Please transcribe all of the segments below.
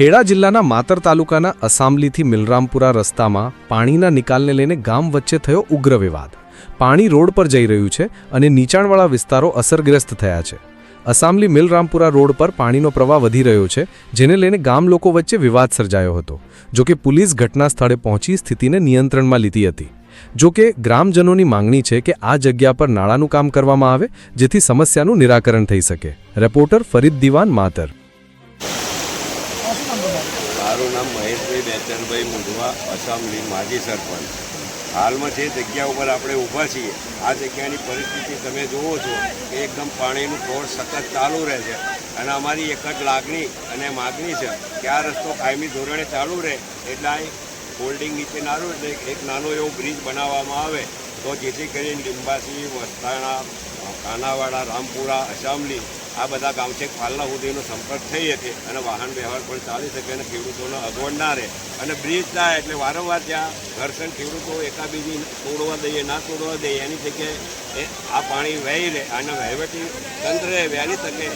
ખેડા જિલ્લાના માતર તાલુકાના અસામલીથી મિલરામપુરા રસ્તામાં પાણીના નિકાલને લઈને ગામ વચ્ચે થયો ઉગ્ર વિવાદ. પાણી રોડ પર જઈ રહ્યું છે અને નીચાણવાળા વિસ્તારો અસરગ્રસ્ત થયા છે. અસામલી મિલરામપુરા રોડ પર પાણીનો પ્રવાહ વધી રહ્યો છે, જેને લઈને ગામ લોકો વચ્ચે વિવાદ સર્જાયો હતો. જોકે પોલીસ ઘટના સ્થળે પહોંચી સ્થિતિને નિયંત્રણમાં લીધી હતી. જોકે ગ્રામજનોની માંગણી છે કે આ જગ્યા પર નાળાનું કામ કરવામાં આવે, જેથી સમસ્યાનું નિરાકરણ થઈ શકે. રિપોર્ટર ફરીદ દિવાન માતર. મારું નામ મહેશભાઈ બેચનભાઈ મુંઢવા અસામલી માજી સરપંચ. હાલમાં જે જગ્યા ઉપર આપણે ઊભા છીએ, આ જગ્યાની પરિસ્થિતિ તમે જુઓ છો કે એકદમ પાણીનું ફ્લોર સતત ચાલુ રહે છે અને અમારી એક જ લાગણી અને માગણી છે કે આ રસ્તો કાયમી ધોરણે ચાલુ રહે. એટલે આ હોલ્ડિંગ નીચે નાનું, એટલે એક નાનો એવો બ્રિજ બનાવવામાં આવે તો જેથી કરીને લિંબાસી, વસ્તાણા, કાનાવાડા, રામપુરા અસામલી આ બધા ગામ છે પાલના સુધીનો સંપર્ક થઈ શકે અને વાહન વ્યવહાર પણ ચાલી શકે અને ખેડૂતોને અગવડ ના રહે. અને બ્રિજ થાય એટલે વારંવાર ત્યાં ઘર્ષણ ખેડૂતો એકાબીજી તોડવા દઈએ, ના તોડવા દઈએ, એની જગ્યાએ આ પાણી વહી રહે અને વહીવટી તંત્રએ વહેલી તકે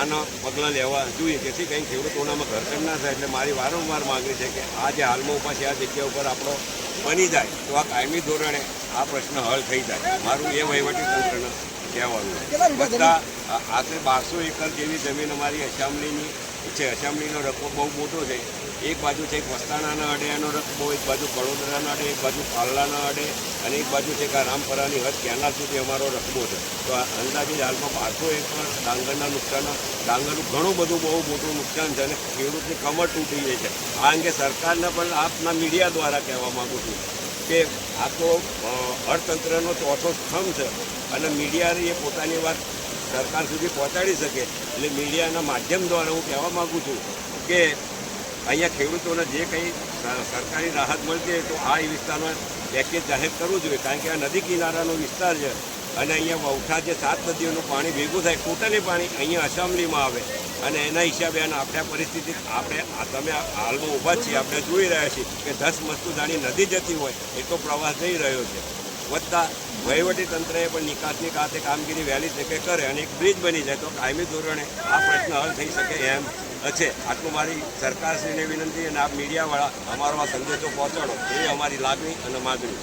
આના પગલાં લેવા જોઈએ. જેથી કંઈ ખેડૂતોનામાં ઘર્ષણ ના થાય. એટલે મારી વારંવાર માગણી છે કે આ જે હાલમાં ઊભા છે, આ જગ્યા ઉપર આપણો બની જાય તો આ કાયમી ધોરણે આ પ્રશ્ન હલ થઈ જાય. મારું એ વહીવટી તંત્રને કહેવાનું. બધા આ- આશરે બારસો એકર જેવી જમીન અમારી અસામલીની છે. અસામલીનો રકબો બહુ મોટો છે. એક બાજુ છે વસ્તાણાના અડે એનો રકબો એક બાજુ કડોદરાના અડે એક બાજુ પાલડાના અડે અને એક બાજુ છે કે આ રામપરાની હદ કેનાલ સુધી અમારો રકબો છે. તો આ અંદાજિત હાલમાં બારસો એકર ડાંગરના નુકસાન ડાંગરનું ઘણું બધું બહુ મોટું નુકસાન છે અને ખેડૂતની કમર તૂટી જાય છે. આ અંગે સરકારને પણ આપના મીડિયા દ્વારા કહેવા માગું છું. કે આ તો અર્થતંત્રનો ચોથો સ્તંભ છે અને મીડિયાએ એ પોતાની વાત સરકાર સુધી પહોંચાડી શકે. એટલે મીડિયાના માધ્યમ દ્વારા હું કહેવા માગું છું કે અહીંયા ખેડૂતોને જે કંઈ સરકારી રાહત મળતી હોય તો આ વિસ્તારમાં પેકેજ જાહેર કરવું જોઈએ, કારણ કે આ નદી કિનારાનો વિસ્તાર છે અને અહીંયા વૌઠા જે સાત નદીઓનું પાણી ભેગું થાય ટોટલી પાણી અહીંયા અસેમ્બલીમાં આવે. અને એના હિસાબે અને આપણે પરિસ્થિતિ, આપણે આ તમે આ હાલમાં ઊભા છીએ, આપણે જોઈ રહ્યા છીએ કે દસ મસ્તુ નદી જતી હોય એટલો પ્રવાસ થઈ રહ્યો છે. વધતા વહીવટી તંત્રએ પણ નિકાસની ખાતે કામગીરી વહેલી તકે કરે અને એક બ્રિજ બની જાય તો કાયમી ધોરણે આ પ્રશ્ન હલ થઈ શકે એમ છે. આટલું મારી સરકારશ્રીને વિનંતી અને આપ મીડિયાવાળા અમારો આ સંદેશો પહોંચાડો, એવી અમારી લાગણી અને માગણી